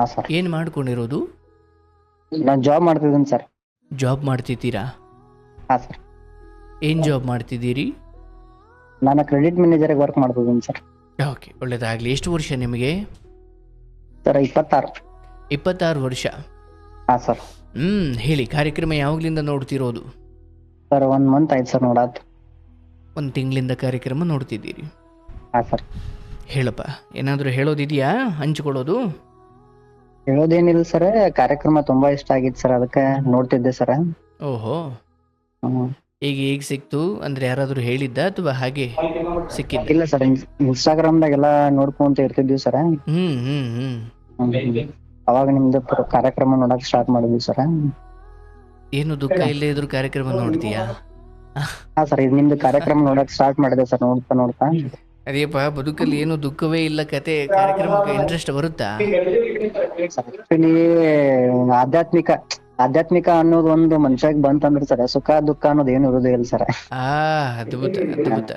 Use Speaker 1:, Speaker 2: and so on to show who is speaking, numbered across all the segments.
Speaker 1: ಹಾ ಸರ್
Speaker 2: ಏನು ಮಾಡ್ಕೊಂಡಿರೋದು?
Speaker 1: ನಾನು ಜಾಬ್ ಮಾಡ್ತಿದ್ದೀನಿ ಸರ್
Speaker 2: ಜಾಬ್ ಮಾಡ್ತಿದ್ದೀರಾ?
Speaker 1: ಹಾ ಸರ್
Speaker 2: ಏನ್ ಜಾಬ್ ಮಾಡ್ತಿದ್ದೀರಿ?
Speaker 1: ನಾನು ಕ್ರೆಡಿಟ್ ಮ್ಯಾನೇಜರ್ ವರ್ಕ್ ಮಾಡ್ತಿದ್ದೀನಿ ಸರ್
Speaker 2: ಓಕೆ ಒಳ್ಳೇದಾಗಲಿ. ಎಷ್ಟು ವರ್ಷ ನಿಮಗೆ?
Speaker 1: ಸರ್ ಇಪ್ಪತ್ತಾರು.
Speaker 2: ಇಪ್ಪತ್ತಾರು ವರ್ಷ?
Speaker 1: ಹಾ ಸರ್
Speaker 2: ಹ್ಞೂ ಹೇಳಿ ಕಾರ್ಯಕ್ರಮ ಯಾವಾಗಲಿಂದ ನೋಡ್ತಿರೋದು?
Speaker 1: ಸರ್ ಒನ್ ಮಂತ್ ಆಯ್ತು ಸರ್ ನೋಡಾತ್
Speaker 2: ಒಂದು ತಿಂಗಳಿಂದ ಕಾರ್ಯಕ್ರಮ ನೋಡ್ತಿದ್ದೀರಿ.
Speaker 1: ಹಾ ಸರ್
Speaker 2: ಹೇಳಪ್ಪ ಏನಾದರೂ ಹೇಳೋದಿದೆಯಾ? ಹಂಚ್ಕೊಳ್ಳೋದು?
Speaker 1: ಹೇಳೋದೇನಿಲ್ಲ ಸರ್ ಕಾರ್ಯಕ್ರಮ ತುಂಬಾ ಇಷ್ಟ ಆಗಿತ್ತು ಸರ್ ಅದಕ್ಕೆ ನೋಡ್ತಿದ್ದೆ ಸರ್.
Speaker 2: ಓಹೋ. ಈಗ ಈಗ ಸಿಕ್ತು? ಅಂದ್ರೆ ಯಾರಾದ್ರೂ ಹೇಳಿದ್ದ ಅಥವಾ ಹಾಗೆ ಸಿಕ್ಕಿದ್ದ?
Speaker 1: ಇಲ್ಲ ಸರ್ ಇನ್ಸ್ಟಾಗ್ರಾಮ್ದಾಗೆಲ್ಲ ನೋಡ್ಕೊಂತ ಇರ್ತಿದ್ವಿ ಸರ್.
Speaker 2: ಹ್ಮ್ ಹ್ಮ್ ಹ್ಮ್.
Speaker 1: ಅವಾಗ ನಿಮ್ದು ಕಾರ್ಯಕ್ರಮ ನೋಡಕ್ ಸ್ಟಾರ್ಟ್ ಮಾಡಿದ್ವಿ ಸರ್.
Speaker 2: ಏನು ದುಃಖ ಇಲ್ಲೇ ಇದ್ರು ಕಾರ್ಯಕ್ರಮ ನೋಡ್ತೀಯಾ?
Speaker 1: ಹಾ ಸರ್ ಇದು ನಿಮ್ದು ಕಾರ್ಯಕ್ರಮ ನೋಡಕ್ ಸ್ಟಾರ್ಟ್ ಮಾಡಿದೆ ಸರ್ ನೋಡ್ತಾ ನೋಡ್ತಾ.
Speaker 2: ಅದೇಪ್ಪ ಬದುಕಲ್ಲಿ ಏನು ದುಃಖವೇ ಇಲ್ಲ ಕತೆ ಕಾರ್ಯಕ್ರಮಕ್ಕೆ ಇಂಟ್ರೆಸ್ಟ್ ಬರುತ್ತಾ?
Speaker 1: ಆಧ್ಯಾತ್ಮಿಕ ಆಧ್ಯಾತ್ಮಿಕ ಅನ್ನೋದು ಒಂದು ಮನುಷ್ಯ ಬಂತಂದ್ರೆ ಸರ್ ಸುಖ ದುಃಖ ಅನ್ನೋದು ಏನು ಇರೋದೇ ಇಲ್ಲ ಸರ್.
Speaker 2: ಆ ಅದ್ಭುತ ಅದ್ಭುತ.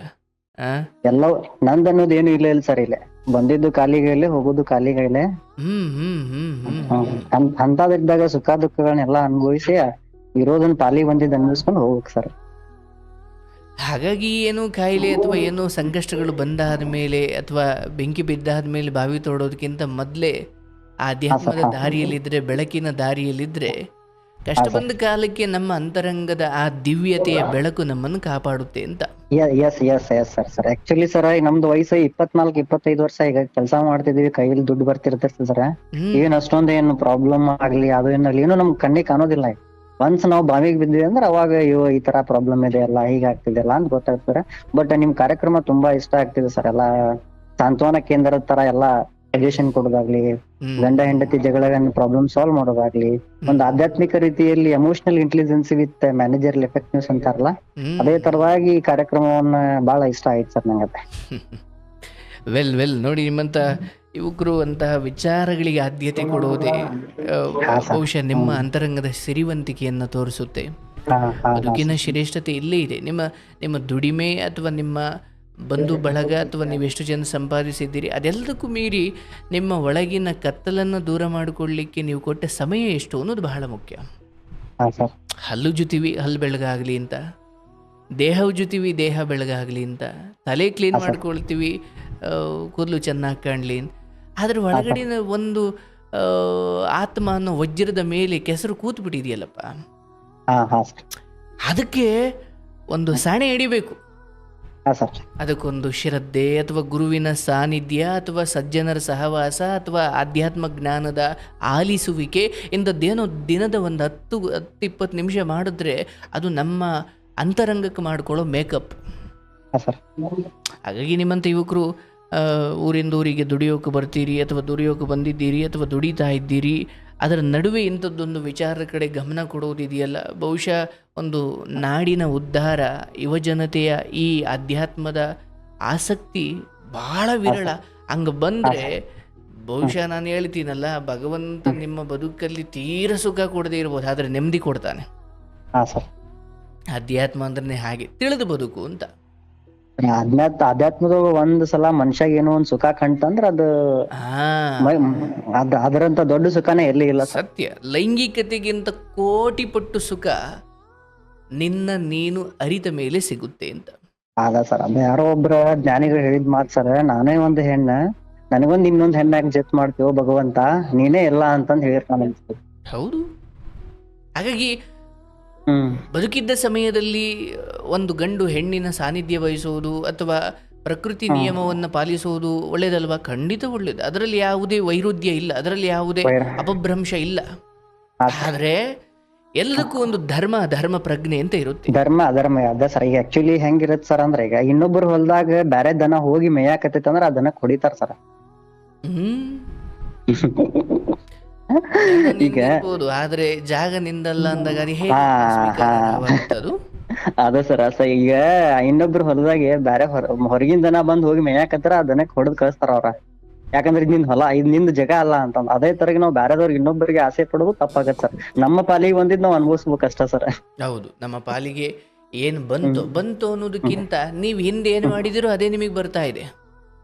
Speaker 1: ಎಲ್ಲ ನಂದ್ ಅನ್ನೋದು ಏನು ಇಲ್ಲ ಇಲ್ಲ ಸರ್ ಇಲ್ಲೇ. ಬಂದಿದ್ದು ಕಾಲಿಗೈಲೆ ಹೋಗೋದು ಕಾಲಿಗೈಲೆ
Speaker 2: ಹ್ಮ್ ಹ್ಮ್ ಹ್ಮ್ ಹ್ಮ್.
Speaker 1: ಹ್ಮ್. ಅಂತದಿದ್ದಾಗ ಸುಖ ದುಃಖಗಳನ್ನೆಲ್ಲ ಅನುಭವಿಸಿ ಇರೋದನ್ನ ಪಾಲಿಗೆ ಬಂದಿದ್ದು ಅನ್ಭವಿಸ್ಕೊಂಡು ಹೋಗ್ಬೇಕು ಸರ್.
Speaker 2: ಹಾಗಾಗಿ ಏನು ಕಾಯಿಲೆ ಅಥವಾ ಏನು ಸಂಕಷ್ಟಗಳು ಬಂದಾದ ಮೇಲೆ ಅಥವಾ ಬೆಂಕಿ ಬಿದ್ದಾದ ಮೇಲೆ ಬಾವಿ ತೋಡೋದಕ್ಕಿಂತ ಮೊದಲೇ ಆಧ್ಯಾತ್ಮದ ದಾರಿಯಲ್ಲಿದ್ರೆ ಬೆಳಕಿನ ದಾರಿಯಲ್ಲಿದ್ರೆ ಕಷ್ಟ ಬಂದ ಕಾಲಕ್ಕೆ ನಮ್ಮ ಅಂತರಂಗದ ಆ ದಿವ್ಯತೆಯ ಬೆಳಕು ನಮ್ಮನ್ನು ಕಾಪಾಡುತ್ತೆ ಅಂತ.
Speaker 1: Yes yes yes sir sir actually sir ನಮ್ದು ವಯಸ್ಸು ಇಪ್ಪತ್ನಾಲ್ಕು ಇಪ್ಪತ್ತೈದು ವರ್ಷ ಈಗ ಕೆಲಸ ಮಾಡ್ತಿದೀವಿ ಕೈಯಲ್ಲಿ ದುಡ್ಡು ಬರ್ತಿರ್ತೈತೆ ಸರ್ ಏನ್ ಅಷ್ಟೊಂದ್ ಏನು ಪ್ರಾಬ್ಲಮ್ ಆಗ್ಲಿ ಅದು ಏನಾಗ್ಲಿ ಏನು ನಮ್ಗೆ ಕಣ್ಣಿಗೆ ಕಾಣೋದಿಲ್ಲ. ಒನ್ಸ್ ನಾವು ಬಾವಿಗೆ ಬಿದ್ದಿವಿ ಅಂದ್ರೆ ಅವಾಗ ಅಯ್ಯೋ ಈ ತರ ಪ್ರಾಬ್ಲಮ್ ಇದೆ ಅಲ್ಲ ಹೀಗಾಗ್ತಿದೆ ಅಲ್ಲ ಅಂತ ಗೊತ್ತಾಗ್ತಾರೆ ಬಟ್ ನಿಮ್ ಕಾರ್ಯಕ್ರಮ ತುಂಬಾ ಇಷ್ಟ ಆಗ್ತಿದೆ ಸರ್ ಎಲ್ಲಾ ಸಾಂತ್ವನ ಕೇಂದ್ರದ ತರ ಎಲ್ಲಾ ಸಜೆಷನ್ ಕೊಡೋದಾಗ್ಲಿ. ಗಂಡ ಹೆಂಡತಿ ಜಗಳಗಳನ್ನ ಪ್ರಾಬ್ಲಮ್ ಸಾಲ್ವ್ ಮಾಡೋದಾಗ್ಲಿ ಒಂದು ಆಧ್ಯಾತ್ಮಿಕ ರೀತಿಯಲ್ಲಿ emotional intelligence with manager effectives ಅಂತಾರಲ್ಲ. ಅದೇ ತರವಾಗಿ ಈ ಕಾರ್ಯಕ್ರಮವನ್ನ ಬಹಳ ಇಷ್ಟ ಆಯ್ತು ಸರ್ ನಂಗೆ
Speaker 2: ವೆಲ್ ವೆಲ್ ನೋಡಿ ನಿಮ್ಮಂತ ಯುವಕರು ಅಂತಹ ವಿಚಾರಗಳಿಗೆ ಆದ್ಯತೆ ಕೊಡುವುದೇ ಬಹುಶಃ ನಿಮ್ಮ ಅಂತರಂಗದ ಸಿರಿವಂತಿಕೆಯನ್ನು ತೋರಿಸುತ್ತೆ. ಬದುಕಿನ ಶ್ರೇಷ್ಠತೆ ಇಲ್ಲೇ ಇದೆ. ನಿಮ್ಮ ನಿಮ್ಮ ದುಡಿಮೆ ಅಥವಾ ನಿಮ್ಮ ಬಂಧು ಬಳಗ ಅಥವಾ ನೀವು ಎಷ್ಟು ಜನ ಸಂಪಾದಿಸಿದ್ದೀರಿ ಅದೆಲ್ಲದಕ್ಕೂ ಮೀರಿ ನಿಮ್ಮ ಒಳಗಿನ ಕತ್ತಲನ್ನು ದೂರ ಮಾಡಿಕೊಳ್ಳಿಕ್ಕೆ ನೀವು ಕೊಟ್ಟ ಸಮಯ ಎಷ್ಟು ಅನ್ನೋದು ಬಹಳ ಮುಖ್ಯ. ಹಲ್ಲು ಜುತಿವಿ ಹಲ್ಲು ಬೆಳಗಾಗಲಿ ಅಂತ. ದೇಹ ಉಜ್ಜುತ್ತೀವಿ ದೇಹ ಬೆಳಗಾಗಲಿ ಅಂತ. ತಲೆ ಕ್ಲೀನ್ ಮಾಡ್ಕೊಳ್ತೀವಿ ಕೂದಲು ಚೆನ್ನಾಗಿ ಕಾಣಲಿ ಅದ್ರ ಒಳಗಡಿನ ಒಂದು ಆತ್ಮ ಅನ್ನೋ ವಜ್ರದ ಮೇಲೆ ಕೆಸರು ಕೂತು ಬಿಟ್ಟಿದೆಯಲ್ಲಪ್ಪ ಅದಕ್ಕೆ ಒಂದು ಸಾಣೆ ಹಿಡಿಬೇಕು. ಅದಕ್ಕೊಂದು ಶ್ರದ್ಧೆ ಅಥವಾ ಗುರುವಿನ ಸಾನ್ನಿಧ್ಯ ಅಥವಾ ಸಜ್ಜನರ ಸಹವಾಸ ಅಥವಾ ಆಧ್ಯಾತ್ಮ ಜ್ಞಾನದ ಆಲಿಸುವಿಕೆ ಇಂಥದ್ದೇನೋ ದಿನದ ಒಂದು ಹತ್ತು ಹತ್ತು ಇಪ್ಪತ್ತು ನಿಮಿಷ ಮಾಡಿದ್ರೆ ಅದು ನಮ್ಮ ಅಂತರಂಗಕ್ಕೆ ಮಾಡಿಕೊಳ್ಳೋ ಮೇಕಪ್. ಹಾಗಾಗಿ ನಿಮ್ಮಂತ ಯುವಕರು ಊರಿಂದ ಊರಿಗೆ ದುಡಿಯೋಕೆ ಬರ್ತೀರಿ ಅಥವಾ ದುಡಿಯೋಕೆ ಬಂದಿದ್ದೀರಿ ಅಥವಾ ದುಡಿತಾ ಇದ್ದೀರಿ ಅದರ ನಡುವೆ ಇಂಥದ್ದೊಂದು ವಿಚಾರದ ಕಡೆ ಗಮನ ಕೊಡೋದಿದೆಯಲ್ಲ? ಬಹುಶಃ ಒಂದು ನಾಡಿನ ಉದ್ಧಾರ ಯುವಜನತೆಯ ಈ ಅಧ್ಯಾತ್ಮದ ಆಸಕ್ತಿ ಬಹಳ ವಿರಳ. ಹಂಗೆ ಬಂದರೆ ಬಹುಶಃ ನಾನು ಹೇಳ್ತೀನಲ್ಲ ಭಗವಂತ ನಿಮ್ಮ ಬದುಕಲ್ಲಿ ತೀರ ಸುಖ ಕೊಡದೇ ಇರ್ಬೋದು ಆದರೆ ನೆಮ್ಮದಿ ಕೊಡ್ತಾನೆ. ಅಧ್ಯಾತ್ಮ ಅಂದ್ರೆ ಹಾಗೆ ತಿಳಿದು ಬದುಕು ಅಂತ.
Speaker 1: ಅಧ್ಯಾತ್ಮ ಅಧ್ಯಾತ್ಮದ ಒಂದ್ ಸಲ ಮನುಷ್ಯಾಗ ಏನೋ ಒಂದ್ ಸುಖ ಕಂತಂದ್ರ ಅದು ಅದ ಅದ್ ಅದರಂತ ದೊಡ್ಡ ಸುಖನೇ ಎಲ್ಲಿ ಇಲ್ಲ.
Speaker 2: ಸತ್ಯ. ಲೈಂಗಿಕತೆಗಿಂತ ಕೋಟಿ ಪಟ್ಟು ಸುಖ ನಿನ್ನ ನೀನು ಅರಿತ ಮೇಲೆ ಸಿಗುತ್ತೆ ಅಂತ.
Speaker 1: ಅದ ಸರ್ ಅದ ಯಾರೋ ಒಬ್ರ ಜ್ಞಾನಿಗಳು ಹೇಳಿದ್ ಮಾತ್ ಸರ್ ನಾನೇ ಒಂದ್ ಹೆಣ್ಣ ನನಗೊಂದ್ ಇನ್ನೊಂದ್ ಹೆಣ್ಣಾಗ ಜತ್ ಮಾಡ್ತೀವೋ ಭಗವಂತ ನೀನೇ ಇಲ್ಲ ಅಂತಂದ್ ಹೇಳಿರ್ತಾನೆ
Speaker 2: ಹೌದು. ಹಾಗಾಗಿ ಬದುಕಿದ್ದ ಸಮಯದಲ್ಲಿ ಒಂದು ಗಂಡು ಹೆಣ್ಣಿನ ಸಾನ್ನಿಧ್ಯ ವಹಿಸುವುದು ಅಥವಾ ಪ್ರಕೃತಿ ನಿಯಮವನ್ನು ಪಾಲಿಸುವುದು ಒಳ್ಳೇದಲ್ವಾ? ಖಂಡಿತ ಒಳ್ಳೇದು. ಅದರಲ್ಲಿ ಯಾವುದೇ ವೈರುಧ್ಯ ಇಲ್ಲ. ಅದರಲ್ಲಿ ಯಾವುದೇ ಅಪಭ್ರಂಶ ಇಲ್ಲ. ಆದ್ರೆ ಎಲ್ಲದಕ್ಕೂ ಒಂದು ಧರ್ಮ ಧರ್ಮ ಪ್ರಜ್ಞೆ ಅಂತ ಇರುತ್ತೆ.
Speaker 1: ಧರ್ಮ ಅಧರ್ಮ ಅದ ಸರ್. ಈಗ ಆಕ್ಚುಲಿ ಹೆಂಗಿರತ್ ಸರ್ ಅಂದ್ರೆ ಈಗ ಇನ್ನೊಬ್ಬರು ಹೊಲದಾಗ ಬ್ಯಾರೆ ದನ ಹೋಗಿ ಮೇಯಾಕತ್ತೈತೆ ಅಂದ್ರ ಅದನ್ನ ದನ ಸರ್.
Speaker 2: ಹ್ಮ್.
Speaker 1: ಈಗ
Speaker 2: ಆದ್ರೆ ಜಾಗ ನಿಂದಲ್ಲ ಅಂದಾಗ ಅದು ಹೇಗೆ
Speaker 1: ಸರ್ ಅಸ ಈಗ ಇನ್ನೊಬ್ರು ಹೊಲದಾಗೆ ಬ್ಯಾರೆ ಹೊರ ಹೊರಗಿನ ಬಂದ್ ಹೋಗಿ ಮೇಯಾಕತ್ತಾರ ಆ ದನಕ್ ಹೊಡೆದ್ ಕಳಿಸ್ತಾರ ಅವ್ರ. ಯಾಕಂದ್ರೆ ಇದ್ ನಿಂದ್ ಹೊಲ ಇದ್ ನಿಂದ್ ಜಗ ಅಲ್ಲ ಅಂತಂದ್ ಅದೇ ತರಗ ನಾವ್ ಬ್ಯಾರೆದವ್ರಿಗೆ ಇನ್ನೊಬ್ಬರಿಗೆ ಆಸೆ ಪಡೋದು ತಪ್ಪಾಗತ್ ಸರ್. ನಮ್ಮ ಪಾಲಿಗೆ ಬಂದಿದ್ ನಾವ್ ಅನ್ಭವಿಸ್ಬೇಕು ಅಷ್ಟ ಸರ್.
Speaker 2: ಹೌದು ನಮ್ಮ ಪಾಲಿಗೆ ಏನ್ ಬಂತು ಬಂತು ಅನ್ನೋದಕ್ಕಿಂತ ನೀವ್ ಹಿಂದೆ ಏನ್ ಮಾಡಿದಿರೋ ಅದೇ ನಿಮಗೆ ಬರ್ತಾ ಇದೆ.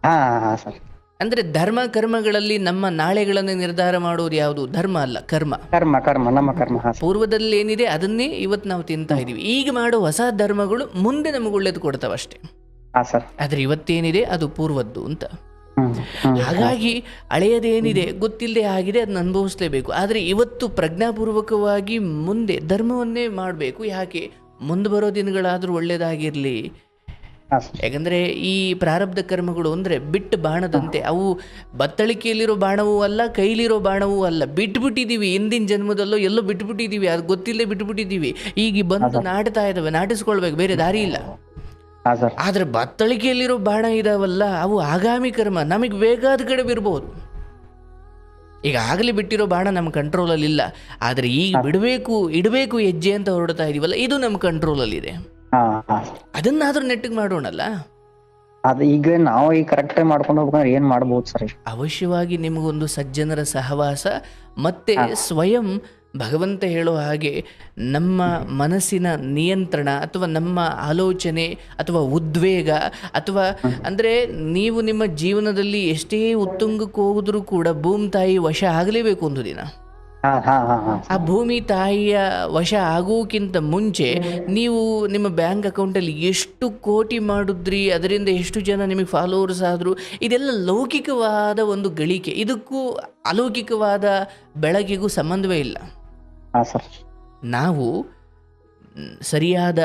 Speaker 1: ಹಾ ಹಾ ಸರ್.
Speaker 2: ಅಂದ್ರೆ ಧರ್ಮ ಕರ್ಮಗಳಲ್ಲಿ ನಮ್ಮ ನಾಳೆಗಳನ್ನು ನಿರ್ಧಾರ ಮಾಡುವುದು ಯಾವುದು? ಧರ್ಮ ಅಲ್ಲ ಕರ್ಮ.
Speaker 1: ಕರ್ಮ ಕರ್ಮ ನಮ್ಮ ಕರ್ಮ
Speaker 2: ಪೂರ್ವದಲ್ಲಿ ಏನಿದೆ ಅದನ್ನೇ ಇವತ್ತು ನಾವು ತಿಂತಾ ಇದೀವಿ ಈಗ ಮಾಡೋ ಹೊಸ ಧರ್ಮಗಳು ಮುಂದೆ ನಮಗೆ ಒಳ್ಳೇದು
Speaker 1: ಕೊಡ್ತಾವ ಅಷ್ಟೇ.
Speaker 2: ಆದ್ರೆ ಇವತ್ತೇನಿದೆ ಅದು ಪೂರ್ವದ್ದು ಅಂತ. ಹಾಗಾಗಿ ಹಳೆಯದೇನಿದೆ ಗೊತ್ತಿಲ್ಲದೆ ಆಗಿದೆ ಅದನ್ನ ಅನುಭವಿಸ್ಲೇಬೇಕು. ಆದರೆ ಇವತ್ತು ಪ್ರಜ್ಞಾಪೂರ್ವಕವಾಗಿ ಮುಂದೆ ಧರ್ಮವನ್ನೇ ಮಾಡಬೇಕು. ಯಾಕೆ? ಮುಂದೆ ಬರೋ ದಿನಗಳಾದರೂ ಒಳ್ಳೇದಾಗಿರ್ಲಿ. ಯಾಕಂದರೆ ಈ ಪ್ರಾರಬ್ಧ ಕರ್ಮಗಳು ಅಂದ್ರೆ ಬಿಟ್ಟು ಬಾಣದಂತೆ ಅವು ಬತ್ತಳಿಕೆಯಲ್ಲಿರೋ ಬಾಣವೂ ಅಲ್ಲ ಕೈಲಿರೋ ಬಾಣವೂ ಅಲ್ಲ. ಬಿಟ್ಬಿಟ್ಟಿದ್ದೀವಿ ಹಿಂದಿನ ಜನ್ಮದಲ್ಲೋ ಎಲ್ಲೋ ಬಿಟ್ಬಿಟ್ಟಿದ್ದೀವಿ ಅದು ಗೊತ್ತಿಲ್ಲದೆ ಬಿಟ್ಬಿಟ್ಟಿದ್ದೀವಿ ಈಗ ಬಂದು ನಾಟತಾ ಇದ್ದಾವೆ ನಾಟಿಸ್ಕೊಳ್ಬೇಕು ಬೇರೆ ದಾರಿ ಇಲ್ಲ. ಆದ್ರೆ ಬತ್ತಳಿಕೆಯಲ್ಲಿರೋ ಬಾಣ ಇದಾವಲ್ಲ ಅವು ಆಗಾಮಿ ಕರ್ಮ ನಮಗೆ ಬೇಕಾದ ಕಡೆ ಬಿರ್ಬೋದು ಈಗ ಆಗಲೇ ಬಿಟ್ಟಿರೋ ಬಾಣ ನಮ್ಮ ಕಂಟ್ರೋಲಲ್ಲಿ ಇಲ್ಲ ಆದ್ರೆ ಈಗ ಬಿಡಬೇಕು ಇಡಬೇಕು ಹೆಜ್ಜೆ ಅಂತ ಹೊರಡ್ತಾ ಇದೀವಲ್ಲ ಇದು ನಮ್ಮ ಕಂಟ್ರೋಲಲ್ಲಿದೆ ಅದನ್ನಾದ್ರೂ ನೆಟ್ಟಿಗೆ ಮಾಡೋಣಲ್ಲ?
Speaker 1: ಅದು ಈಗ ನಾವು ಈಗ ಕರೆಕ್ಟ್ ಮಾಡ್ಕೊಂಡು ಹೋಗ್ಬೇಕಂದ್ರೆ ಏನ್ ಮಾಡ್ಬೋದು ಸರ್
Speaker 2: ಅವಶ್ಯವಾಗಿ ನಿಮಗೊಂದು ಸಜ್ಜನರ ಸಹವಾಸ ಮತ್ತೆ ಸ್ವಯಂ ಭಗವಂತ ಹೇಳೋ ಹಾಗೆ ನಮ್ಮ ಮನಸ್ಸಿನ ನಿಯಂತ್ರಣ ಅಥವಾ ನಮ್ಮ ಆಲೋಚನೆ ಅಥವಾ ಉದ್ವೇಗ ಅಥವಾ ಅಂದರೆ ನೀವು ನಿಮ್ಮ ಜೀವನದಲ್ಲಿ ಎಷ್ಟೇ ಉತ್ತುಂಗಕ್ಕೆ ಹೋಗಿದ್ರೂ ಕೂಡ ಭೂಮಿ ತಾಯಿ ವಶ ಆಗಲೇಬೇಕು ಒಂದು ದಿನ. ಆ ಭೂಮಿ ತಾಯಿಯ ವಶ ಆಗೋಕ್ಕಿಂತ ಮುಂಚೆ ನೀವು ನಿಮ್ಮ ಬ್ಯಾಂಕ್ ಅಕೌಂಟಲ್ಲಿ ಎಷ್ಟು ಕೋಟಿ ಮಾಡಿದ್ರಿ ಅದರಿಂದ ಎಷ್ಟು ಜನ ನಿಮಗೆ ಫಾಲೋವರ್ಸ್ ಆದರು ಇದೆಲ್ಲ ಲೌಕಿಕವಾದ ಒಂದು ಗಳಿಕೆ. ಇದಕ್ಕೂ ಅಲೌಕಿಕವಾದ ಬೆಳಕಿಗೂ ಸಂಬಂಧವೇ ಇಲ್ಲ. ನಾವು ಸರಿಯಾದ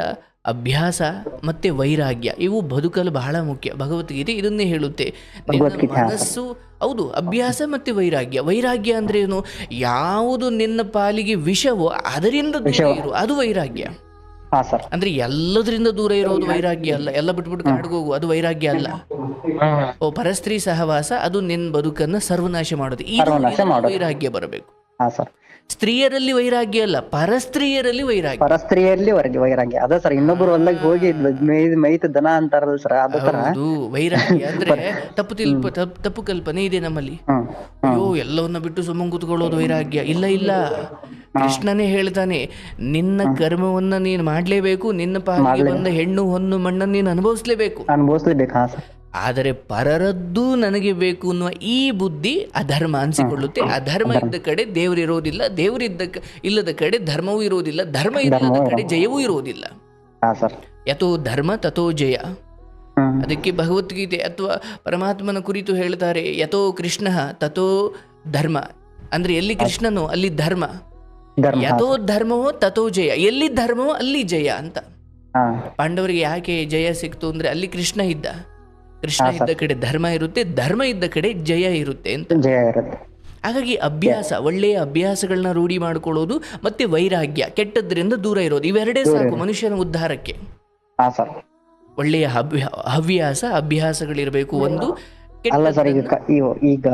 Speaker 2: ಅಭ್ಯಾಸ ಮತ್ತು ವೈರಾಗ್ಯ ಇವು ಬದುಕಲು ಬಹಳ ಮುಖ್ಯ. ಭಗವದ್ಗೀತೆ ಇದನ್ನೇ ಹೇಳುತ್ತೆ. ನಿನ್ನ
Speaker 1: ಭಗವದ್ಗೀತೆ,
Speaker 2: ಮನಸ್ಸು ಹೌದು ಅಭ್ಯಾಸ ಮತ್ತು ವೈರಾಗ್ಯ. ವೈರಾಗ್ಯ ಅಂದ್ರೆ ಏನು? ಯಾವುದು ನಿನ್ನ ಪಾಲಿಗೆ ವಿಷವೋ ಅದರಿಂದ ದೂರ ಇರು ಅದು ವೈರಾಗ್ಯ. ಅಂದ್ರೆ ಎಲ್ಲದರಿಂದ ದೂರ ಇರೋದು ವೈರಾಗ್ಯ ಅಲ್ಲ. ಎಲ್ಲ ಬಿಟ್ಬಿಟ್ಟು ಕಾಡ್ಗೆ ಹೋಗು ಅದು ವೈರಾಗ್ಯ ಅಲ್ಲ. ಓ ಪರಸ್ತ್ರೀ ಸಹವಾಸ ಅದು ನಿನ್ನ ಬದುಕನ್ನ ಸರ್ವನಾಶ ಮಾಡೋದು
Speaker 1: ಮಾಡೋದು.
Speaker 2: ವೈರಾಗ್ಯ ಬರಬೇಕು.
Speaker 1: ಹಾ ಸರ್.
Speaker 2: ಸ್ತ್ರೀಯರಲ್ಲಿ ವೈರಾಗ್ಯ ಅಲ್ಲ ಪರಸ್ತ್ರೀಯರಲ್ಲಿ ವೈರಾಗ್ಯ.
Speaker 1: ಪರಸ್ತ್ರೀಯರಲ್ಲಿ ವರ್ಗ ವೈರಾಗ್ಯ. ಅದ ಸರ್ ಇನ್ನೊಬ್ರು ಹೊಲ್ದಾಗ ಹೋಗಿ ಮೈತ ಮೇಯ್ತ ದನ ಅಂತಾರಲ್ಲ ಸರ್ ಅದ ತರ
Speaker 2: ಹೌದು ವೈರಾಗ್ಯ. ಅಂದ್ರೆ ತಪ್ಪು ತಿಲ್ಪ ತಪ್ಪು- ತಪ್ಪು ಕಲ್ಪನೆ ಇದೆ ನಮ್ಮಲ್ಲಿ.
Speaker 1: ಹ್ಮ್
Speaker 2: ಅಯ್ಯೋ ಎಲ್ಲವನ್ನ ಬಿಟ್ಟು ಸುಮ್ಮನೆ ಕೂತ್ಕೊಳ್ಳೋದು ವೈರಾಗ್ಯ. ಇಲ್ಲ ಇಲ್ಲ. ಕೃಷ್ಣನೇ ಹೇಳ್ತಾನೆ ನಿನ್ನ ಕರ್ಮವನ್ನ ನೀನ್ ಮಾಡ್ಲೇಬೇಕು ನಿನ್ನ ಪಾಲಿಗೆ ಬಂದ ಹೆಣ್ಣು ಹೊನ್ನು ಮಣ್ಣನ್ನ ನೀನು ಅನುಭವಿಸ್ಲೇಬೇಕು.
Speaker 1: ಅನುಭವಿಸ್ಲೇಬೇಕು ಹಾ ಸರ್.
Speaker 2: ಆದರೆ ಪರರದ್ದು ನನಗೆ ಬೇಕು ಅನ್ನುವ ಈ ಬುದ್ಧಿ ಅಧರ್ಮ ಅನಿಸಿಕೊಳ್ಳುತ್ತೆ. ಅಧರ್ಮ ಇದ್ದ ಕಡೆ ದೇವರಿರೋದಿಲ್ಲ ದೇವರಿದ್ದ ಇಲ್ಲದ ಕಡೆ ಧರ್ಮವೂ ಇರೋದಿಲ್ಲ ಧರ್ಮ ಇಲ್ಲದ ಕಡೆ ಜಯವೂ ಇರೋದಿಲ್ಲ. ಯಥೋ ಧರ್ಮ ತಥೋ ಜಯ. ಅದಕ್ಕೆ ಭಗವದ್ಗೀತೆ ಅಥವಾ ಪರಮಾತ್ಮನ ಕುರಿತು ಹೇಳ್ತಾರೆ ಯಥೋ ಕೃಷ್ಣ ತಥೋ ಧರ್ಮ. ಅಂದ್ರೆ ಎಲ್ಲಿ ಕೃಷ್ಣನೋ ಅಲ್ಲಿ ಧರ್ಮ. ಯಥೋ ಧರ್ಮವೋ ತಥೋ ಜಯ. ಎಲ್ಲಿ ಧರ್ಮವೋ ಅಲ್ಲಿ ಜಯ ಅಂತ. ಪಾಂಡವರಿಗೆ ಯಾಕೆ ಜಯ ಸಿಕ್ತು ಅಂದ್ರೆ ಅಲ್ಲಿ ಕೃಷ್ಣ ಇದ್ದ. ಕೃಷ್ಣ ಇದ್ದ ಕಡೆ ಧರ್ಮ ಇರುತ್ತೆ ಧರ್ಮ ಇದ್ದ ಕಡೆ ಜಯ ಇರುತ್ತೆ ಅಂತ.
Speaker 1: ಜಯ ಇರುತ್ತೆ.
Speaker 2: ಹಾಗಾಗಿ ಅಭ್ಯಾಸ ಒಳ್ಳೆಯ ಅಭ್ಯಾಸಗಳನ್ನ ರೂಢಿ ಮಾಡಿಕೊಳ್ಳೋದು ಮತ್ತೆ ವೈರಾಗ್ಯ ಕೆಟ್ಟದ್ರಿಂದ ದೂರ ಇರೋದು. ಇವೆರಡೇ ಸಾಕು ಮನುಷ್ಯನ ಉದ್ಧಾರಕ್ಕೆ. ಒಳ್ಳೆಯ ಹವ್ಯ ಹವ್ಯಾಸ ಅಭ್ಯಾಸಗಳಿರಬೇಕು ಒಂದು.
Speaker 1: ಅಲ್ಲ ಸರ್ ಈಗ ಈಗ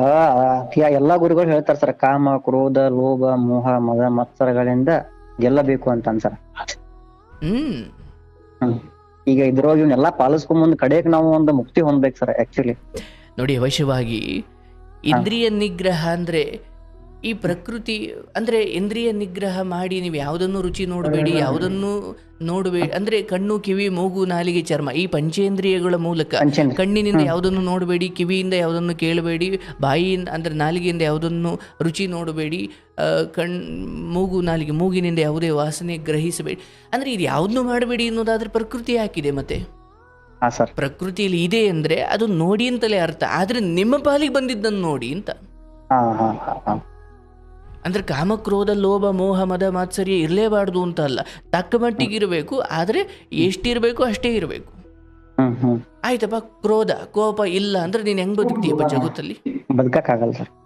Speaker 1: ಎಲ್ಲಾ ಗುರುಗಳು ಹೇಳ್ತಾರೆ ಸರ್ ಕಾಮ ಕ್ರೋಧ ಲೋಭ ಮೋಹ ಮದ ಮತ್ಸರಗಳಿಂದ ಗೆಲ್ಲಬೇಕು ಅಂತ ಅನ್ಸರ್
Speaker 2: ಹ್ಮ್.
Speaker 1: ಹ್ಮ್. ಈಗ ಇದ್ರೊಳಗೆ ಇವನ್ನೆಲ್ಲ ಪಾಲಿಸ್ಕೊಂಡ್ ಕಡೆಗೆ ಕಡೆಗ್ ನಾವು ಒಂದು ಮುಕ್ತಿ ಹೊಂದ್ಬೇಕು ಸರ್ ಆಕ್ಚುಲಿ
Speaker 2: ನೋಡಿ ಅವಶ್ಯವಾಗಿ ಇಂದ್ರಿಯ ನಿಗ್ರಹ ಅಂದ್ರೆ ಈ ಪ್ರಕೃತಿ ಅಂದ್ರೆ ಇಂದ್ರಿಯ ನಿಗ್ರಹ ಮಾಡಿ ನೀವು ಯಾವುದನ್ನು ರುಚಿ ನೋಡಬೇಡಿ ಯಾವುದನ್ನು ನೋಡಬೇಡಿ ಅಂದ್ರೆ ಕಣ್ಣು ಕಿವಿ ಮೂಗು ನಾಲಿಗೆ ಚರ್ಮ ಈ ಪಂಚೇಂದ್ರಿಯಗಳ ಮೂಲಕ ಕಣ್ಣಿನಿಂದ ಯಾವುದನ್ನು ನೋಡಬೇಡಿ ಕಿವಿಯಿಂದ ಯಾವುದನ್ನು ಕೇಳಬೇಡಿ ಬಾಯಿಯಿಂದ ಅಂದ್ರೆ ನಾಲಿಗೆಯಿಂದ ಯಾವುದನ್ನು ರುಚಿ ನೋಡಬೇಡಿ ಕಣ್ ಮೂಗು ನಾಲಿಗೆ ಮೂಗಿನಿಂದ ಯಾವುದೇ ವಾಸನೆ ಗ್ರಹಿಸಬೇಡಿ. ಅಂದ್ರೆ ಇದು ಯಾವುದನ್ನು ಮಾಡಬೇಡಿ ಅನ್ನೋದಾದ್ರೆ ಪ್ರಕೃತಿ ಹಾಕಿದೆ ಮತ್ತೆ. ಪ್ರಕೃತಿಯಲ್ಲಿ ಇದೆ ಅಂದ್ರೆ ಅದು ನೋಡಿ ಅಂತಲೇ ಅರ್ಥ ಆದ್ರೆ ನಿಮ್ಮ ಪಾಲಿಗೆ ಬಂದಿದ್ದನ್ನು ನೋಡಿ ಅಂತ. ಅಂದ್ರೆ ಕಾಮಕ್ರೋಧ ಲೋಭ ಮೋಹ ಮದ ಮಾತ್ಸರ್ಯ ಇರಲೇಬಾರ್ದು ಅಂತ ಅಲ್ಲ. ತಕ್ಕ ಮಟ್ಟಿಗೆ ಇರಬೇಕು ಆದರೆ ಎಷ್ಟಿರಬೇಕು ಅಷ್ಟೇ ಇರಬೇಕು. ಆಯ್ತಪ್ಪ ಕ್ರೋಧ ಕೋಪ ಇಲ್ಲ ಅಂದ್ರೆ ನೀನ್ ಹೆಂಗ್ ಬದುಕ್ತೀಯಪ್ಪ ಜಗತ್ತಲ್ಲಿ?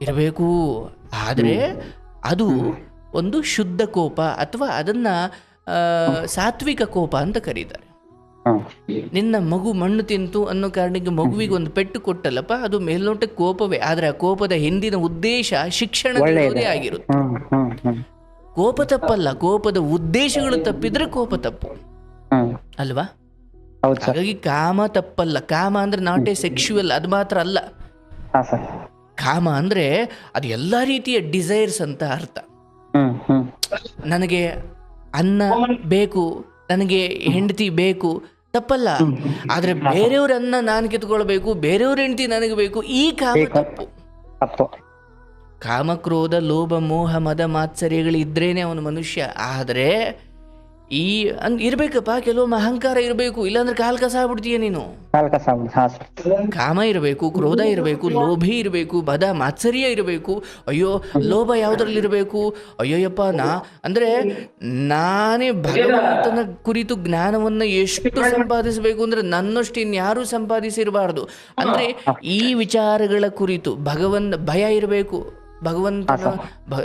Speaker 2: ಇರಬೇಕು. ಆದ್ರೆ ಅದು ಒಂದು ಶುದ್ಧ ಕೋಪ ಅಥವಾ ಅದನ್ನ ಸಾತ್ವಿಕ ಕೋಪ ಅಂತ ಕರೀತಾರೆ. ನಿನ್ನ ಮಗು ಮಣ್ಣು ತಿಂತು ಅನ್ನೋ ಕಾರಣಕ್ಕೆ ಮಗುವಿಗೆ ಒಂದು ಪೆಟ್ಟು ಕೊಟ್ಟಲ್ಲಪ್ಪ ಅದು ಮೇಲ್ನೋಟಕ್ಕೆ ಕೋಪವೇ. ಆದ್ರೆ ಆ ಕೋಪದ ಹಿಂದಿನ ಉದ್ದೇಶ ಶಿಕ್ಷಣ ನೀಡೋದೇ ಆಗಿರುತ್ತೆ. ಕೋಪ ತಪ್ಪಲ್ಲ ಕೋಪದ ಉದ್ದೇಶಗಳು ತಪ್ಪಿದ್ರೆ ಕೋಪ ತಪ್ಪು. ಅಲ್ವಾ? ಹಾಗಾಗಿ ಕಾಮ ತಪ್ಪಲ್ಲ. ಕಾಮ ಅಂದ್ರೆ ನಾಟ್ ಎ ಸೆಕ್ಷುವಲ್ ಅದು ಮಾತ್ರ ಅಲ್ಲ. ಕಾಮ ಅಂದ್ರೆ ಅದು ಎಲ್ಲಾ ರೀತಿಯ ಡಿಸೈರ್ಸ್ ಅಂತ ಅರ್ಥ. ನನಗೆ ಅನ್ನ ಬೇಕು ನನಗೆ ಹೆಂಡತಿ ಬೇಕು ತಪ್ಪಲ್ಲ. ಆದ್ರೆ ಬೇರೆಯವ್ರನ್ನ ನಾನು ಕಿತ್ಕೊಳ್ಬೇಕು ಬೇರೆಯವ್ರ ಹೆಂಡತಿ ನನಗೆ ಬೇಕು ಈ ಕಾಮ ತಪ್ಪು. ಕಾಮಕ್ರೋಧ ಲೋಭ ಮೋಹ ಮದ ಮಾತ್ಸರ್ಯಗಳು ಇದ್ರೇನೆ ಅವನು ಮನುಷ್ಯ. ಆದರೆ ಈ ಅಂದ್ ಇರ್ಬೇಕಪ್ಪ ಕೆಲವೊಮ್ಮೆ ಅಹಂಕಾರ ಇರಬೇಕು ಇಲ್ಲಾಂದ್ರೆ ಕಾಲ್ ಕಸ ಆಗ್ಬಿಡ್ತೀಯ ನೀನು?
Speaker 1: ಕಾಲ್ ಕಸ
Speaker 2: ಕಾಮ ಇರಬೇಕು ಕ್ರೋಧ ಇರಬೇಕು ಲೋಭಿ ಇರಬೇಕು ಬದ ಮಾತ್ಸರ್ಯ ಇರಬೇಕು ಅಯ್ಯೋ ಲೋಭ ಯಾವ್ದ್ರಲ್ಲಿ ಇರಬೇಕು ಅಯ್ಯೋಯಪ್ಪ ನಾ ಅಂದ್ರೆ ನಾನೇ ಭಗವಂತನ ಕುರಿತು ಜ್ಞಾನವನ್ನ ಎಷ್ಟು ಸಂಪಾದಿಸಬೇಕು ಅಂದ್ರೆ ನನ್ನಷ್ಟು ಇನ್ಯಾರು ಸಂಪಾದಿಸಿರಬಾರ್ದು. ಅಂದ್ರೆ ಈ ವಿಚಾರಗಳ ಕುರಿತು ಭಗವನ್ ಭಯ ಇರಬೇಕು. ಭಗವಂತನ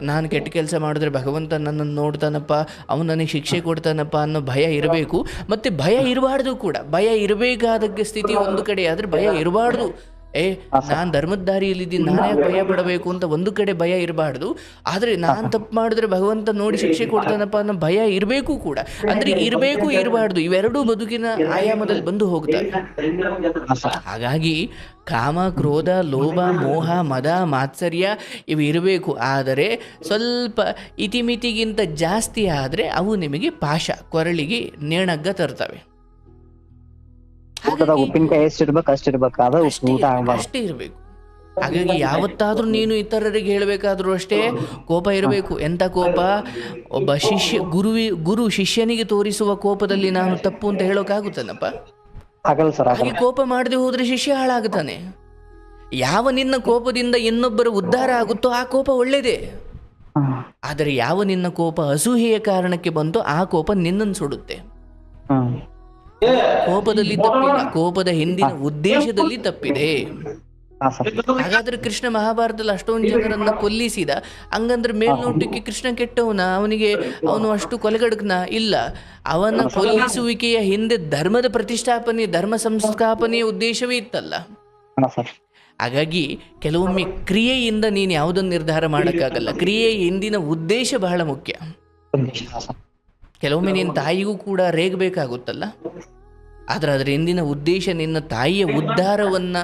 Speaker 2: ನಾನು ಕೆಟ್ಟ ಕೆಲಸ ಮಾಡಿದ್ರೆ ಭಗವಂತ ನನ್ನನ್ನು ನೋಡ್ತಾನಪ್ಪ ಅವನು ನನಗೆ ಶಿಕ್ಷೆ ಕೊಡ್ತಾನಪ್ಪ ಅನ್ನೋ ಭಯ ಇರಬೇಕು. ಮತ್ತೆ ಭಯ ಇರಬಾರ್ದು ಕೂಡ. ಭಯ ಇರಬೇಕಾದ ಸ್ಥಿತಿ ಒಂದು ಕಡೆ ಆದ್ರೆ ಭಯ ಇರಬಾರ್ದು. ಏ ನಾನು ಧರ್ಮದ ದಾರಿಯಲ್ಲಿದ್ದೀನಿ ನಾನೇ ಯಾಕ್ ಭಯ ಪಡಬೇಕು ಅಂತ ಒಂದು ಕಡೆ ಭಯ ಇರಬಾರ್ದು. ಆದ್ರೆ ನಾನು ತಪ್ಪು ಮಾಡಿದ್ರೆ ಭಗವಂತ ನೋಡಿ ಶಿಕ್ಷೆ ಕೊಡ್ತಾನಪ್ಪ ಅನ್ನೋ ಭಯ ಇರಬೇಕು ಕೂಡ. ಅಂದ್ರೆ ಇರಬೇಕು ಇರಬಾರ್ದು. ಇವೆರಡೂ ಬದುಕಿನ ಆಯಾಮದಲ್ಲಿ ಬಂದು
Speaker 1: ಹೋಗ್ತಾರೆ
Speaker 2: ಹಾಗಾಗಿ ಕಾಮ ಕ್ರೋಧ ಲೋಭ ಮೋಹ ಮದ ಮಾತ್ಸರ್ಯ ಇವು ಇರಬೇಕು. ಆದರೆ ಸ್ವಲ್ಪ ಇತಿಮಿತಿಗಿಂತ ಜಾಸ್ತಿ ಆದರೆ ಅವು ನಿಮಗೆ ಪಾಶ ಕೊರಳಿಗೆ ನೇಣಗ್ಗ ತರ್ತವೆ.
Speaker 1: ಊಟದಾಗ ಉಪ್ಪಿನಕಾಯಿ ಎಷ್ಟು ಇರ್ಬೇಕು ಅಷ್ಟು ಇರ್ಬೇಕು. ಅದ ಊಟ ಆಗ್ಬಾರ್ದು.
Speaker 2: ಅಷ್ಟೇ ಇರಬೇಕು. ಹಾಗಾಗಿ ಯಾವತ್ತಾದ್ರೂ ನೀನು ಇತರರಿಗೆ ಹೇಳಬೇಕಾದ್ರೂ ಅಷ್ಟೇ ಕೋಪ ಇರಬೇಕು. ಎಂಥ ಕೋಪ? ಒಬ್ಬ ಶಿಷ್ಯ ಗುರುವಿ ಗುರು ಶಿಷ್ಯನಿಗೆ ತೋರಿಸುವ ಕೋಪದಲ್ಲಿ ನಾನು ತಪ್ಪು ಅಂತ ಹೇಳೋಕ್ಕಾಗುತ್ತೇನಪ್ಪ?
Speaker 1: ಆಗಲ್ಲ ಸರ್ ಆಗಲ್ಲ.
Speaker 2: ಹಾಗೆ ಕೋಪ ಮಾಡದೆ ಹೋದ್ರೆ ಶಿಷ್ಯ ಹಾಳಾಗುತ್ತಾನೆ ಯಾವ ನಿನ್ನ ಕೋಪದಿಂದ ಇನ್ನೊಬ್ಬರು ಉದ್ಧಾರ ಆಗುತ್ತೋ ಆ ಕೋಪ ಒಳ್ಳೇದೇ.
Speaker 1: ಹ್ಮ್
Speaker 2: ಆದರೆ ಯಾವ ನಿನ್ನ ಕೋಪ ಅಸೂಹೆಯ ಕಾರಣಕ್ಕೆ ಬಂತೋ ಆ ಕೋಪ ನಿನ್ನನ್ನು ಸುಡುತ್ತೆ.
Speaker 1: ಹ್ಮ್
Speaker 2: ಕೋಪದಲ್ಲಿ ತಪ್ಪಿಲ್ಲ ಕೋಪದ ಹಿಂದಿನ ಉದ್ದೇಶದಲ್ಲಿ ತಪ್ಪಿದೆ. ಹಾಗಾದ್ರೆ ಕೃಷ್ಣ ಮಹಾಭಾರತದಲ್ಲಿ ಅಷ್ಟೊಂದು ಜನರನ್ನ ಕೊಲ್ಲಿಸಿದ? ಹಂಗಂದ್ರೆ ಮೇಲ್ನೋಟಕ್ಕೆ ಕೃಷ್ಣ ಕೆಟ್ಟವನ? ಅವನಿಗೆ ಅವನು ಅಷ್ಟು ಕೊಲೆಗಡಕ್ನ ಇಲ್ಲ. ಅವನ ಕೊಲ್ಲಿಸುವಿಕೆಯ ಹಿಂದೆ ಧರ್ಮದ ಪ್ರತಿಷ್ಠಾಪನೆ ಧರ್ಮ ಸಂಸ್ಥಾಪನೆಯ ಉದ್ದೇಶವೇ ಇತ್ತಲ್ಲ. ಹಾಗಾಗಿ ಕೆಲವೊಮ್ಮೆ ಕ್ರಿಯೆಯಿಂದ ನೀನು ಯಾವುದನ್ನು ನಿರ್ಧಾರ ಮಾಡೋಕ್ಕಾಗಲ್ಲ. ಕ್ರಿಯೆಯ ಹಿಂದಿನ ಉದ್ದೇಶ ಬಹಳ ಮುಖ್ಯ. ಕೆಲವೊಮ್ಮೆ ನಿನ್ನ ತಾಯಿಗೂ ಕೂಡ ರೇಗಬೇಕಾಗುತ್ತಲ್ಲ ಆದರೆ ಅದರ ಹಿಂದಿನ ಉದ್ದೇಶ ನಿನ್ನ ತಾಯಿಯ ಉದ್ಧಾರವನ್ನ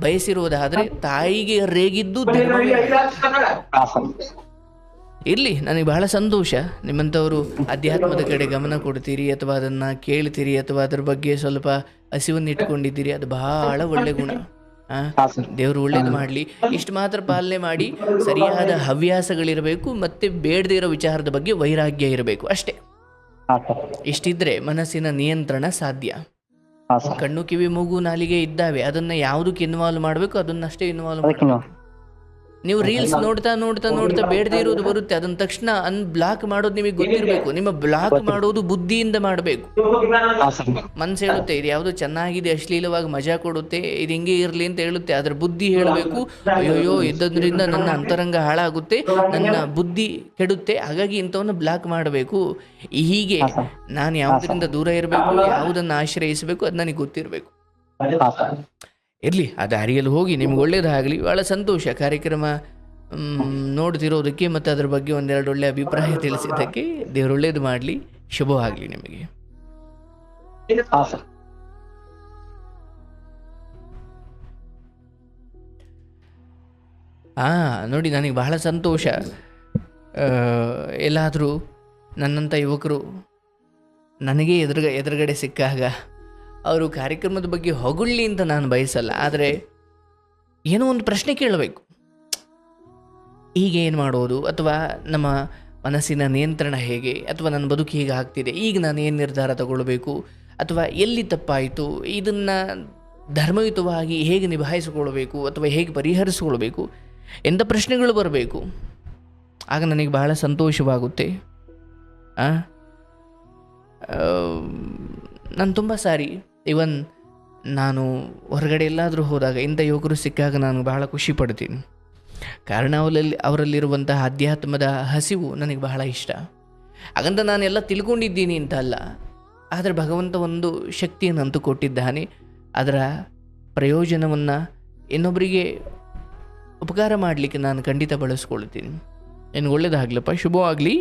Speaker 2: ಬಯಸಿರುವುದಾದ್ರೆ ತಾಯಿಗೆ ರೇಗಿದ್ದು ಇರ್ಲಿ ನನಗೆ ಬಹಳ ಸಂತೋಷ. ನಿಮ್ಮಂಥವರು ಅಧ್ಯಾತ್ಮದ ಕಡೆ ಗಮನ ಕೊಡ್ತೀರಿ ಅಥವಾ ಅದನ್ನ ಕೇಳ್ತೀರಿ ಅಥವಾ ಅದ್ರ ಬಗ್ಗೆ ಸ್ವಲ್ಪ ಹಸಿವನ್ನು ಇಟ್ಕೊಂಡಿದ್ದೀರಿ ಅದು ಬಹಳ ಒಳ್ಳೆ ಗುಣ. ದೇವರು ಒಳ್ಳೇದು ಮಾಡಲಿ. ಇಷ್ಟು ಮಾತ್ರ ಪಾಲನೆ ಮಾಡಿ ಸರಿಯಾದ ಹವ್ಯಾಸಗಳಿರಬೇಕು ಮತ್ತೆ ಬೇಡದೇ ಇರೋ ವಿಚಾರದ ಬಗ್ಗೆ ವೈರಾಗ್ಯ ಇರಬೇಕು ಅಷ್ಟೇ. ಇಷ್ಟಿದ್ರೆ ಮನಸ್ಸಿನ ನಿಯಂತ್ರಣ ಸಾಧ್ಯ. ಕಣ್ಣು ಕಿವಿ ಮೂಗು ನಾಲಿಗೆ ಇದ್ದಾವೆ ಅದನ್ನ ಯಾವ್ದಕ್ಕೆ ಇನ್ವಾಲ್ವ್ ಮಾಡಬೇಕು ಅದನ್ನಷ್ಟೇ ಇನ್ವಾಲ್ವ್
Speaker 1: ಅದಕ್ಕೆ ನೀವು
Speaker 2: ರೀಲ್ಸ್ ನೋಡ್ತಾ ನೋಡ್ತಾ ನೋಡ್ತಾ ಬೇಡದೇ ಇರೋದು ಬರುತ್ತೆ. ಅದನ್ನ ತಕ್ಷಣ ಅನ್ ಬ್ಲಾಕ್ ಮಾಡೋದು ನಿಮಗೆ ಗೊತ್ತಿರಬೇಕು. ನಿಮ್ಮ ಬ್ಲಾಕ್ ಮಾಡೋದು ಬುದ್ಧಿಯಿಂದ ಮಾಡಬೇಕು. ಮನ್ಸು ಹೇಳುತ್ತೆ ಇದು ಯಾವುದು ಚೆನ್ನಾಗಿದೆ ಅಶ್ಲೀಲವಾಗಿ ಮಜಾ ಕೊಡುತ್ತೆ ಇದು ಹಿಂಗೆ ಇರಲಿ ಅಂತ ಹೇಳುತ್ತೆ. ಅದ್ರ ಬುದ್ಧಿ ಹೇಳಬೇಕು. ಅಯ್ಯೋಯ್ಯೋ ಇದ್ದದ್ರಿಂದ ನನ್ನ ಅಂತರಂಗ ಹಾಳಾಗುತ್ತೆ ನನ್ನ ಬುದ್ಧಿ ಕೆಡುತ್ತೆ. ಹಾಗಾಗಿ ಇಂಥವನ್ನ ಬ್ಲಾಕ್ ಮಾಡಬೇಕು. ಹೀಗೆ ನಾನು ಯಾವುದರಿಂದ ದೂರ ಇರಬೇಕು ಯಾವುದನ್ನ ಆಶ್ರಯಿಸಬೇಕು ಅದು ನನಗೆ ಗೊತ್ತಿರಬೇಕು. ಇರಲಿ ಆ ದಾರಿಯಲ್ಲಿ ಹೋಗಿ ನಿಮ್ಗೆ ಒಳ್ಳೇದಾಗಲಿ ಭಾಳ ಸಂತೋಷ. ಕಾರ್ಯಕ್ರಮ ನೋಡ್ತಿರೋದಕ್ಕೆ ಮತ್ತು ಅದ್ರ ಬಗ್ಗೆ ಒಂದೆರಡು ಒಳ್ಳೆ ಅಭಿಪ್ರಾಯ ತಿಳಿಸಿದ್ದಕ್ಕೆ ದೇವ್ರು ಒಳ್ಳೇದು ಮಾಡಲಿ ಶುಭವಾಗಲಿ ನಿಮಗೆ.
Speaker 1: ಹಾಂ
Speaker 2: ನೋಡಿ ನನಗೆ ಬಹಳ ಸಂತೋಷ. ಎಲ್ಲಾದರೂ ನನ್ನಂಥ ಯುವಕರು ನನಗೆ ಎದುರುಗ ಎದುರುಗಡೆ ಸಿಕ್ಕಾಗ ಅವರು ಕಾರ್ಯಕ್ರಮದ ಬಗ್ಗೆ ಹೊಗಳ್ಳಿ ಅಂತ ನಾನು ಬಯಸಲ್ಲ. ಆದರೆ ಏನೋ ಒಂದು ಪ್ರಶ್ನೆ ಕೇಳಬೇಕು. ಈಗ ಏನು ಮಾಡೋದು? ಅಥವಾ ನಮ್ಮ ಮನಸ್ಸಿನ ನಿಯಂತ್ರಣ ಹೇಗೆ? ಅಥವಾ ನನ್ನ ಬದುಕು ಹೀಗೆ ಆಗ್ತಿದೆ? ಈಗ ನಾನು ಏನು ನಿರ್ಧಾರ ತಗೊಳ್ಬೇಕು? ಅಥವಾ ಎಲ್ಲಿ ತಪ್ಪಾಯಿತು? ಇದನ್ನು ಧರ್ಮಯುತವಾಗಿ ಹೇಗೆ ನಿಭಾಯಿಸಿಕೊಳ್ಬೇಕು ಅಥವಾ ಹೇಗೆ ಪರಿಹರಿಸಿಕೊಳ್ಬೇಕು ಎಂಥ ಪ್ರಶ್ನೆಗಳು ಬರಬೇಕು? ಆಗ ನನಗೆ ಬಹಳ ಸಂತೋಷವಾಗುತ್ತೆ? ನಾನು ತುಂಬ ಸಾರಿ ಇವನ್ ನಾನು ಹೊರಗಡೆ ಎಲ್ಲಾದರೂ ಹೋದಾಗ ಇಂಥ ಯುವಕರು ಸಿಕ್ಕಾಗ ನಾನು ಬಹಳ ಖುಷಿ ಪಡ್ತೀನಿ. ಕಾರಣ ಅವರಲ್ಲಿ ಅವರಲ್ಲಿರುವಂತಹ ಅಧ್ಯಾತ್ಮದ ಹಸಿವು ನನಗೆ ಬಹಳ ಇಷ್ಟ. ಹಾಗಂತ ನಾನೆಲ್ಲ ತಿಳ್ಕೊಂಡಿದ್ದೀನಿ ಅಂತ ಅಲ್ಲ. ಆದರೆ ಭಗವಂತ ಒಂದು ಶಕ್ತಿಯನ್ನು ಕೊಟ್ಟಿದ್ದಾನೆ ಅದರ ಪ್ರಯೋಜನವನ್ನು ಇನ್ನೊಬ್ಬರಿಗೆ ಉಪಕಾರ ಮಾಡಲಿಕ್ಕೆ ನಾನು ಖಂಡಿತ ಬಳಸ್ಕೊಳ್ತೀನಿ. ಏನು ಒಳ್ಳೇದಾಗಲಪ್ಪ, ಶುಭವಾಗಲಿ.